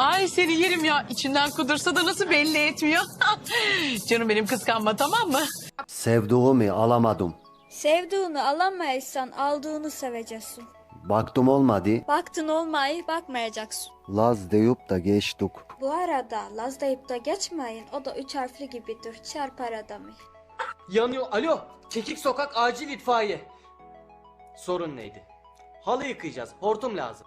Ay seni yerim ya. İçinden kudursa da nasıl belli etmiyor. Canım benim kıskanma tamam mı? Sevduğumu alamadım. Sevduğunu alamayırsan aldığını seveceksin. Baktım olmadı. Baktın olmayı bakmayacaksın. Laz deyip da geçtik. Bu arada Laz deyip da geçmeyin. O da üç harfli gibidir. Çarpar adamı. Yanıyor. Alo. Kekik sokak acil itfaiye. Sorun neydi? Halı yıkayacağız. Hortum lazım.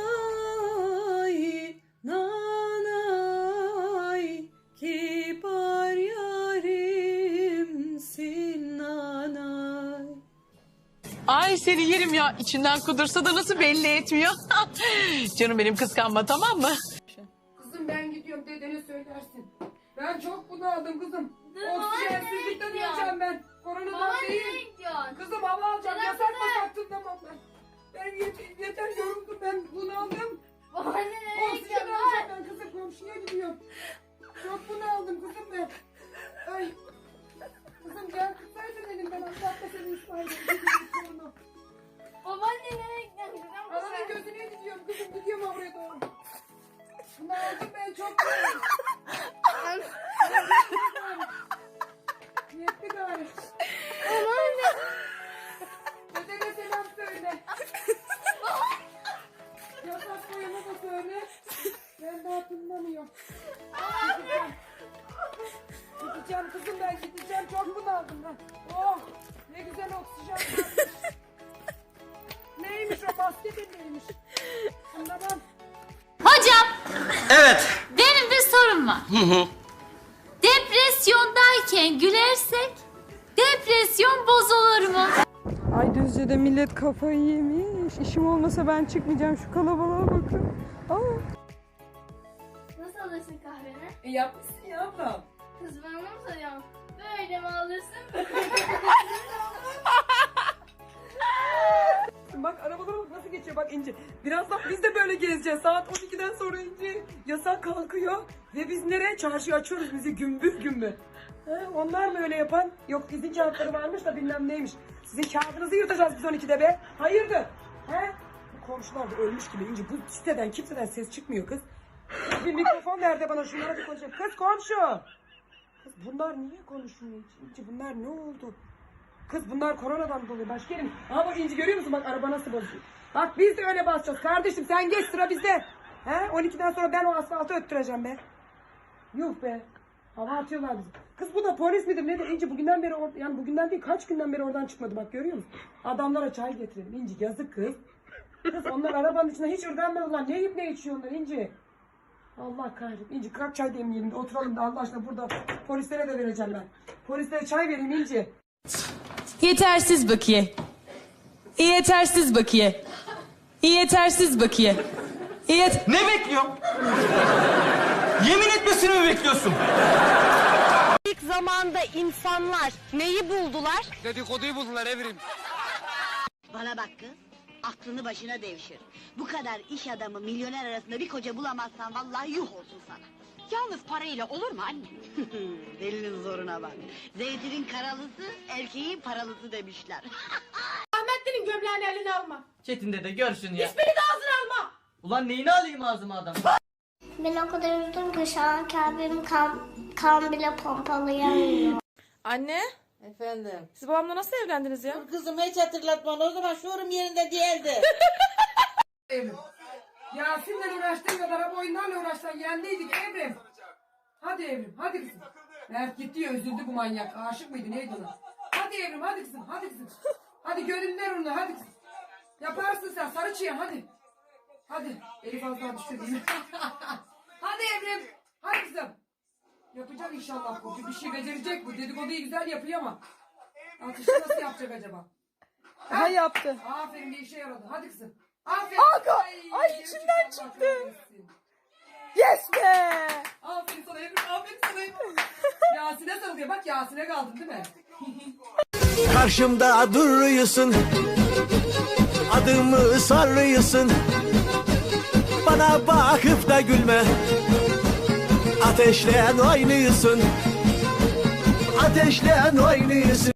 Nanay, nanay, kibar yarimsin nanay. Ay seni yerim ya. İçinden kudursa da nasıl belli etmiyor. Canım benim kıskanma tamam mı? Kızım ben gidiyorum dedene söylersin. Ben çok bunaldım kızım. Oksijensizlikten öleceğim ben. Koronadan değil. Kızım hava alacağım. Yasak masaktım tamam ben. Ben yeter, yeter yoruldum ben bunaldım. Oksijen Oh ne güzel oksijen varmış. Neymiş o basketin neymiş? Anlamam. Hocam Evet. benim bir sorum var. Depresyondayken gülersek depresyon bozulur mu? Ay Düzce'de millet kafayı yemiş. İşim olmasa ben çıkmayacağım şu kalabalığa bakın. Aa. Nasıl alırsın kahveni? E yapmışsın ya abla. Kız bana mı soruyorsun? Böyle mi alırsın? Bak arabalara bak nasıl geçiyor bak İnci. Birazdan biz de böyle gezeceğiz. Saat 12'den sonra İnci yasak kalkıyor. Ve biz nereye? Çarşıyı açıyoruz bizi gümbür gümbür. He, onlar mı öyle yapan? Yok izin kağıtları varmış da bilmem neymiş. Sizin kağıdınızı yırtacağız biz 12'de be. Hayırdır? He? Bu komşular da ölmüş gibi İnci. Bu siteden kimseden ses çıkmıyor kız. Bir mikrofon nerede bana şunlara bir konuşayım. Kız komşu. Bunlar niye konuşmuyor İnci? Bunlar ne oldu? Kız bunlar koronadan dolayı başka yerim. Aha bak İnci görüyor musun bak araba nasıl bozuyor. Bak biz de öyle basacağız kardeşim sen geç sıra bizde. He 12'den sonra ben o asfaltı öttüreceğim be. Yuh be. Hava atıyorlar bizi. Kız bu da polis midir nedir İnci bugünden beri or- yani bugünden değil kaç günden beri oradan çıkmadı bak görüyor musun? Adamlara çay getirelim İnci yazık kız. Kız onlar arabanın içinde hiç ırganmadılar. Ne yiyip ne içiyor onlar İnci? Allah kahretsin. İnci kalk çay demleyelim de oturalım da Allah aşkına burada polislere de vereceğim ben. Polislere çay vereyim İnci. Yetersiz bakiye. Yetersiz bakiye. Yetersiz bakiye. Yet Ne bekliyorum? Yemin etmesini mi bekliyorsun? İlk zamanda insanlar neyi buldular? Dedikoduyu buldular evrim. Bana bak kız, aklını başına devşir. Bu kadar iş adamı milyoner arasında bir koca bulamazsan vallahi yuh olsun sana. Yalnız parayla olur mu anne? Delinin zoruna bak. Zeytinin karalısı, erkeğin paralısı demişler. Ahmetli'nin gömleğini eline alma. Çetin de görsün ya. Beni de ağzına alma. Ulan neyini alayım ağzıma adam? Ben o kadar üzüldüm ki şu an kalbim kan, kan bile pompalayamıyor. Anne, Efendim. siz babamla nasıl evlendiniz ya? Kızım hiç hatırlatma. O zaman şuurum yerinde değildi. Evrim. Yasin'le uğraştığın kadar ama oyunlarla uğraşsan yendiydik Evrim. Hadi Evrim hadi kızım. Mert gitti ya üzüldü bu manyak. Aşık mıydı neydi ona? Hadi Evrim hadi kızım hadi kızım. Hadi gönüller onu hadi kızım. Yaparsın sen sarı çıyan hadi. Hadi Elif az daha düştü değil mi? Hadi Evrim. Hadi kızım. Yapacak inşallah bu. Bir şey becerecek bu. Dedikoduyu güzel yapıyor ama. Atışı nasıl yapacak acaba? Ha yaptı. Aferin bir işe yaradı. Hadi kızım. Aferin. Aga, ay Allah çıktı. Yes be. Aferin sana Evrim. Aferin sana Evrim. Yasin'e sarılıyor. Bak Yasin'e kaldın değil mi? Karşımda duruyorsun Adımı sarıyorsun Bana bakıp da gülme Ateşle oynuyorsun Ateşle oynuyorsun